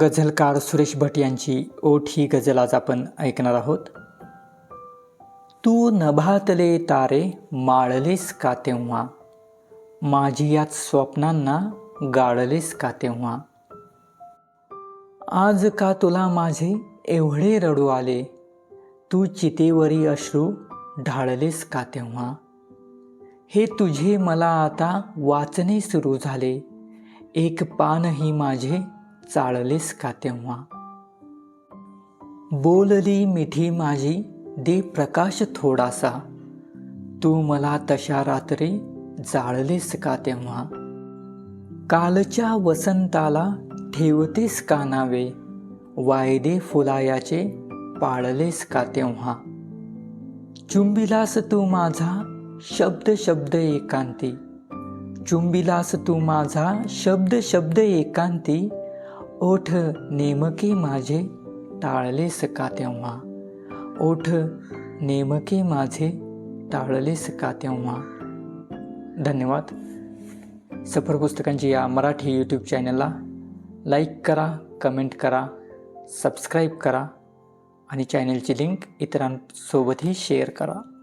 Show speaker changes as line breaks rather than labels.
गझलकार सुरेश भट यांची ओठ ही गझल आज आपण ऐकणार आहोत. तू नभातले तारे माळलेस का तेव्हा? माझी याच स्वप्नांना गाळलेस का तेव्हा? आज का तुला माझे एवढे रडू आले? तू चितेवरी अश्रू ढाळलेस का तेव्हा? हे तुझे मला आता वाचणे सुरू झाले. एक पानही माझे चाळलेस का तेव्हा? बोलली मिठी माझी दे प्रकाश थोडासा. तू मला तशा रात्री जाळलेस का तेव्हा? कालच्या वसंताला ठेवतेस का नावे? वायदे फुलायाचे पाळलेस का तेव्हा? चुंबिलास तू माझा शब्द शब्द एकांती. चुंबिलास तू माझा शब्द शब्द एकांती. ओठ नेमके माझे टाळले सका तेव्हा. ओठ नेमके माझे टाळले सका तेव्हा. धन्यवाद. सफर पुस्तकांची या मराठी यूट्यूब चॅनलला लाईक करा कमेंट करा सबस्क्राईब करा आणि चॅनलची लिंक इतरांसोबतही शेअर करा.